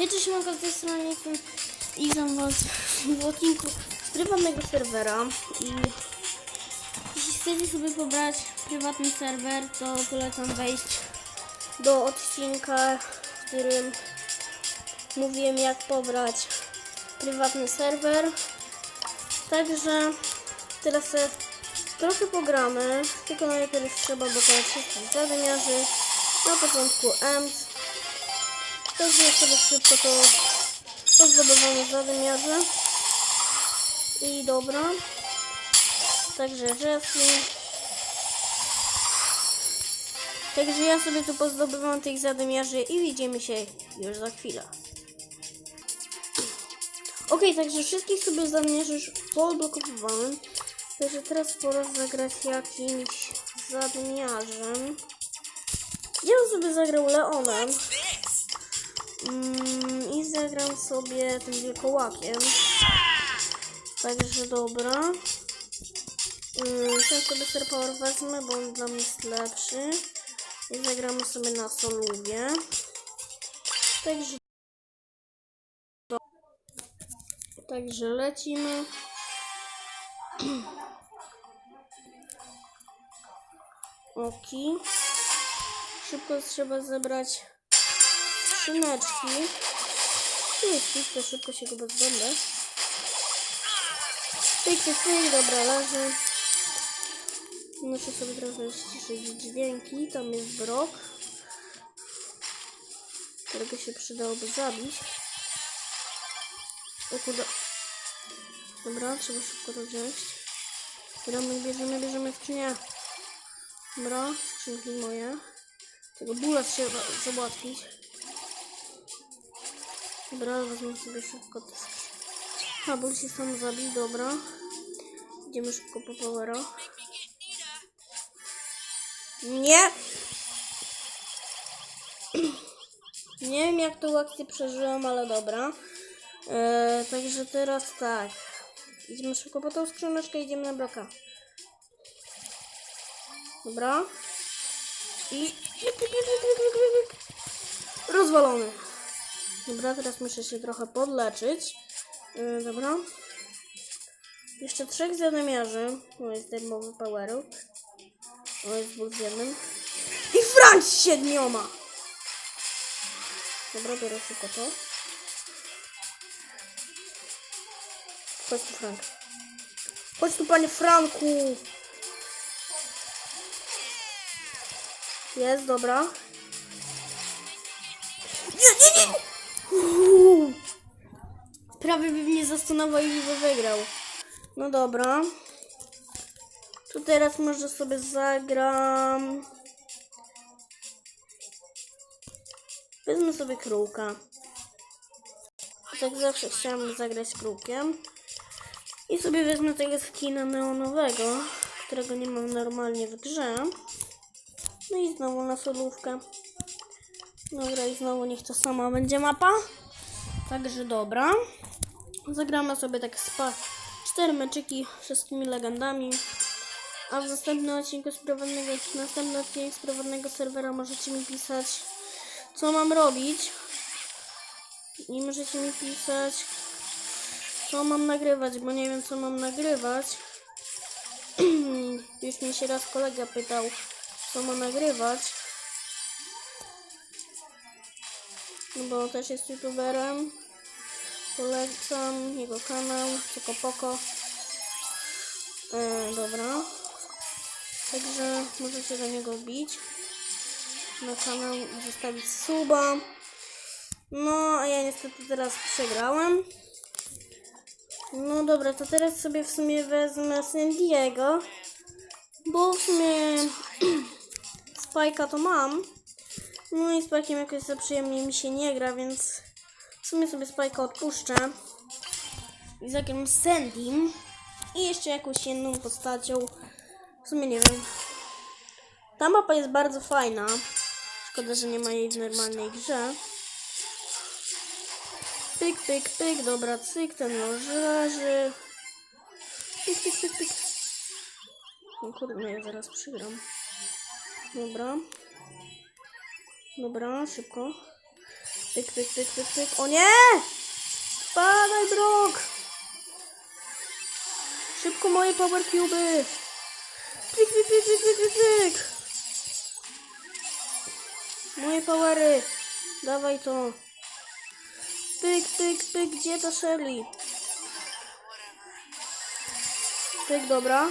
Hej, mam z tej strony jestem was w odcinku z prywatnego serwera i jeśli chcecie sobie pobrać prywatny serwer, to polecam wejść do odcinka, w którym mówiłem jak pobrać prywatny serwer. Także teraz sobie trochę pogramy, tylko najpierw trzeba dokonać wszystkich zadymiarzy. Na początku EMS, Także sobie szybko to pozdobywanie zadymiarze. I dobra. Także Jessie. Także ja sobie tu pozdobywam tych zadymiarzy i widzimy się już za chwilę. Ok, także wszystkich sobie zadymiarzy już poodblokowywałem. Także teraz pora zagrać jakimś zadymiarzem. Ja bym sobie zagrał Leonem. Mm, I zagram sobie tym wielkołakiem. Także dobra. Mm, sobie Star Power wezmę, bo on dla mnie jest lepszy. I zagramy sobie na soluwie. Także. Także lecimy. Oki. Szybko trzeba zebrać skrzyneczki. Tu jest to szybko się go pozbędę. Pyk, pyk, pyk, dobra, leży. Muszę sobie trochę ściszyć dźwięki. Tam jest brok, którego się przydałoby zabić. O kurde. Dobra, trzeba szybko to wziąć. Bierzemy, bierzemy, bierzemy skrzynię. Dobra, skrzynki moje. Tego bóla trzeba załatwić. Dobra, wezmę sobie szybko. A, ból się sam zabił, dobra. Idziemy szybko po powera. Nie! Nie wiem jak tą akcję przeżyłem, ale dobra. Eee, także teraz tak. Idziemy szybko po tą skrzyneczkę, idziemy na bloka. Dobra. I... Rozwalony. Dobra, teraz muszę się trochę podleczyć. Yy, dobra. Jeszcze trzech zadymiarzy. O, jest darmowy poweruk. O, jest ból z jednym. I Frank z siedmioma! Dobra, biorę szybko to. Chodź tu, Frank. Chodź tu, panie Franku! Jest, dobra. Prawie by mnie zastunował i by wygrał. No dobra. Tu teraz może sobie zagram. Wezmę sobie kruka. Tak zawsze chciałam zagrać krukiem. I sobie wezmę tego skina neonowego, którego nie mam normalnie w grze. No i znowu na solówkę. Dobra, i znowu niech to sama będzie mapa. Także dobra. Zagramy sobie tak spa cztery meczyki wszystkimi legendami. A w następnym odcinku z prywatnego, następny odcinek z prywatnego serwera możecie mi pisać, co mam robić. I możecie mi pisać, co mam nagrywać, bo nie wiem, co mam nagrywać. Już mnie się raz kolega pytał, co ma nagrywać. No bo też jest youtuberem. Polecam jego kanał, Poko Poko. E, dobra. Także możecie do niego wbić na kanał zostawić suba. No, a ja niestety teraz przegrałem. No dobra, to teraz sobie w sumie wezmę San Diego, bo w sumie Spajka to mam. No i z Spajkiem jakoś za przyjemnie mi się nie gra, więc sumie sobie Spajka odpuszczę. I zagram Sandym i jeszcze jakąś inną postacią. W sumie nie wiem. Ta mapa jest bardzo fajna. Szkoda, że nie ma jej w normalnej grze. Pyk, pyk, pyk, dobra, cyk, ten już leży. Pyk, pyk, pyk, pyk. No kurde, ja zaraz przygram. Dobra. Dobra, szybko. Pyk, pyk, pyk, pyk, pyk. O nie! Spadaj, Brok! Szybko moje power cube! Pyk, pyk, pyk, pyk, pyk, pyk! Moje powery! Dawaj to! Pyk, pyk, pyk, gdzie to Shelly? Pyk, dobra.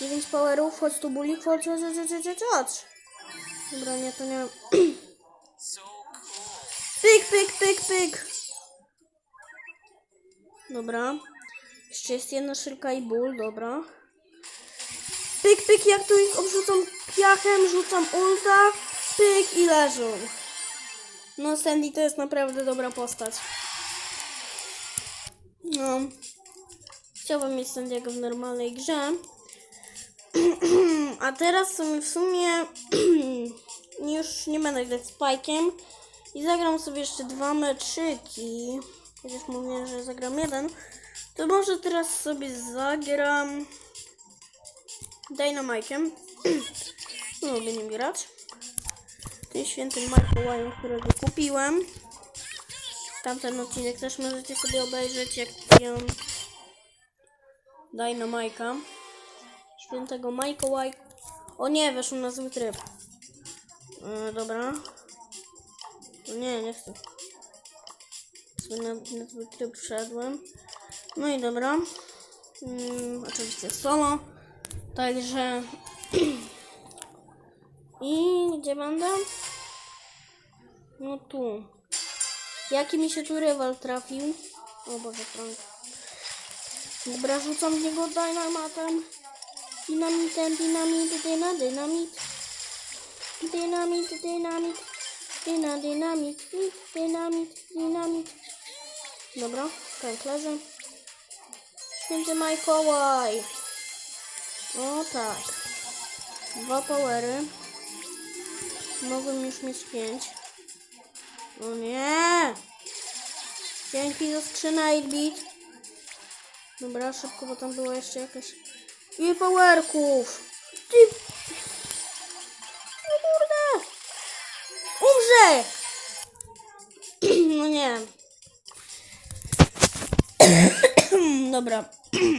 9 powerów, chodź tu chodź, chodź, chodź, chodź, chodź, chodź. Dobra, nie, to nie. Pyk, pyk, pyk, pyk. Dobra. Jeszcze jest jedna szylka i ból, dobra. Pyk, pyk, jak tu ich obrzucam piachem, rzucam ulta. Pyk i leżą. No, Sandy to jest naprawdę dobra postać. No. Chciałbym mieć Sandiego w normalnej grze. A teraz w sumie już nie będę grać z i zagram sobie jeszcze dwa meczyki. Chociaż mówię, że zagram jeden. To może teraz sobie zagram Dynamike'em. Lubię nim grać. Tym świętym Mikołajem, którego kupiłem. Tamten odcinek też możecie sobie obejrzeć, jak kupiłem Dynamike'a. Świętego Mikołaj. O nie, weszł na zły tryb. E, dobra. Nie, nie chcę. Na, na tryb wszedłem. No i dobra. Mm, oczywiście solo. Także. I gdzie będę? No tu. Jaki mi się tu rywal trafił? O Boże, Frank. Dobra, rzucam w niego dynamatem. Dynamitem, dynamit, dyna, dynamit. Dynamit, dynamit. Dyna, dynamit, mit, dynamit, dynamit. Dobra, leży. Święty Mikołaj. O tak. Dwa powery. Mogłem już mieć pięć. O nie! Dzięki za skrzynę 8-bit. Dobra, szybko, bo tam było jeszcze jakaś... I powerków! Ty... nie. Dobra.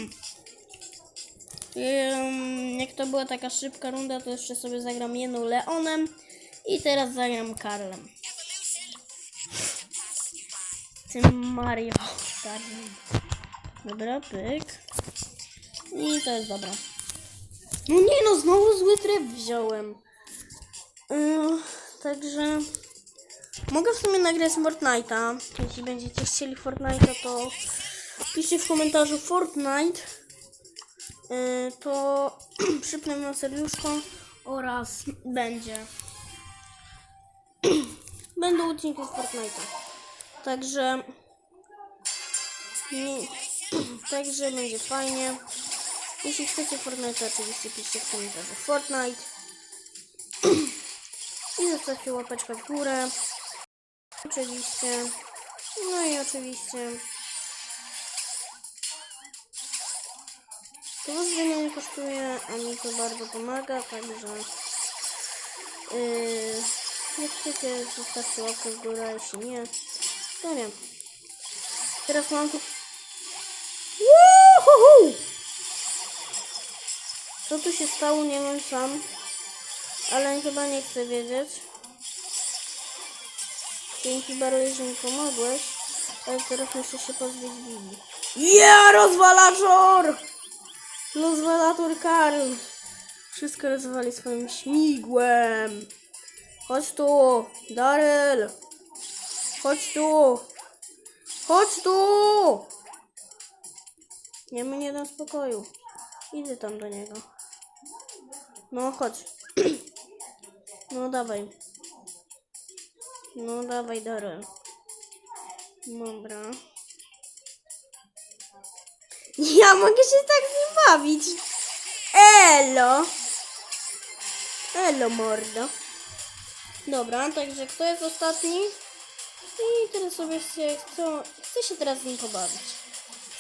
Jak to była taka szybka runda, to jeszcze sobie zagram jedną Leonem i teraz zagram Karlem. Tym Mario Karlem. Dobra, pyk. I to jest dobra. No nie no, znowu zły tryb wziąłem. Yy, także mogę w sumie nagrać Fortnite'a. Jeśli będziecie chcieli Fortnite'a, to piszcie w komentarzu Fortnite. Yy, to przypnę na serduszko oraz będzie. Będą odcinki z Fortnite'a. Także nie, także będzie fajnie. Jeśli chcecie Fortnite, oczywiście piszcie w komentarzu Fortnite. I zostawcie łapeczkę w górę. Oczywiście. No i oczywiście. To mnie nie kosztuje, a mi to bardzo pomaga, także yy, jak chcecie, zostawcie łapkę w górę, jeśli nie, to nie. Teraz mam tu... Woohoo! Co tu się stało, nie wiem sam. Ale chyba nie chcę wiedzieć. Dzięki bardzo, że mi pomogłeś. Ale teraz muszę się pozbyć Bibi. Ja, rozwalaczor! Rozwalator Karl. Wszystko rozwali swoim śmigłem. Chodź tu, Daryl. Chodź tu. Chodź tu! Nie my nie dam spokoju. Idę tam do niego. No chodź. No dawaj. No dawaj, Daryl. Dobra. Ja mogę się tak z nim bawić. Elo. Elo, mordo. Dobra, także kto jest ostatni? I teraz sobie się chcę, chcę się teraz z nim pobawić.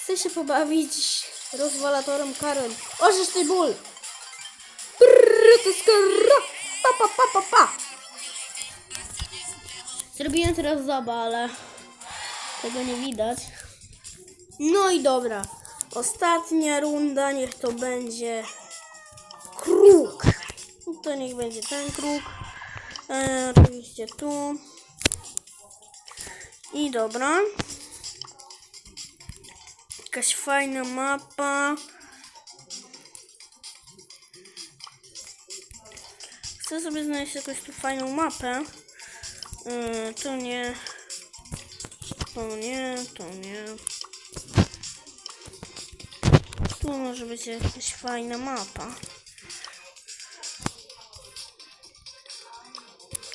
Chcę się pobawić rozwalatorem Karem. Orzesz ty ból! Brrr, to skoro. Pa, pa, pa, pa, pa. Zrobiłem teraz zaba, ale tego nie widać. No i dobra. Ostatnia runda, niech to będzie kruk. No To niech będzie ten kruk. E, oczywiście tu. I dobra. Jakaś fajna mapa. Chcę sobie znaleźć jakąś tu fajną mapę. Yy, to nie. To nie, to nie. Tu może być jakaś fajna mapa.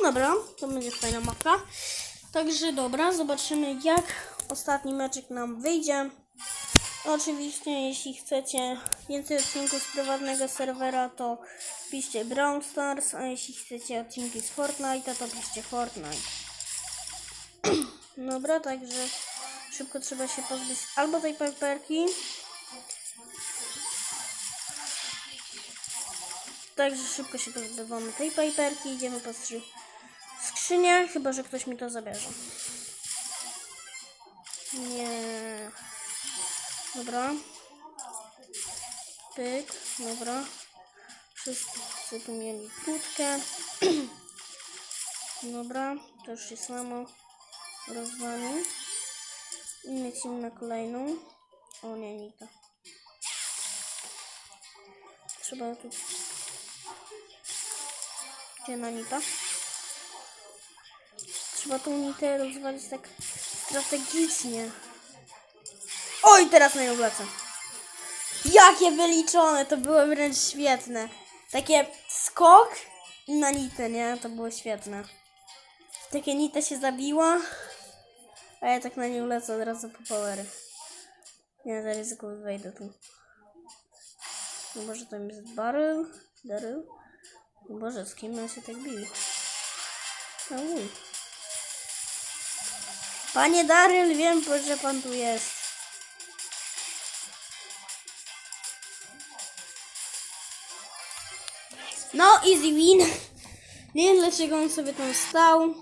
Dobra, to będzie fajna mapa. Także dobra, zobaczymy jak ostatni meczek nam wyjdzie. Oczywiście, jeśli chcecie więcej odcinków z prywatnego serwera, to piszcie Brawl Stars, a jeśli chcecie odcinki z Fortnite, to piszcie Fortnite. Dobra, także szybko trzeba się pozbyć albo tej paperki. Także szybko się pozbywamy tej paperki, idziemy po trzy skrzynię, chyba że ktoś mi to zabierze. Nie. Dobra. Pyk, dobra. Wszyscy tu mieli kłódkę. dobra, to już się samo rozwali. I lecimy na kolejną. O nie, nie to. Trzeba tu... Gdzie na nita? Trzeba tą nitę rozwalić tak strategicznie. Oj, teraz na nią wlecę. Jakie wyliczone, to było wręcz świetne. Takie skok na nitę, nie? To było świetne. Takie nita się zabiła, a ja tak na nią lecę od razu po powery. Nie, za ryzyko wejdę tu. No może tam jest Baryl? Daryl? No Boże, z kim on się tak bił? No. Panie Daryl, wiem, że pan tu jest. No, easy win. Nie wiem dlaczego on sobie tam stał.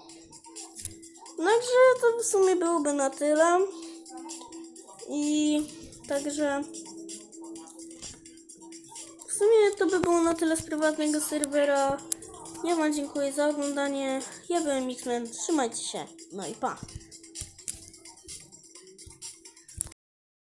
Także to w sumie byłoby na tyle. I także w sumie to by było na tyle z prywatnego serwera. Ja Wam dziękuję za oglądanie. Ja byłem Mixman. Trzymajcie się. No i pa.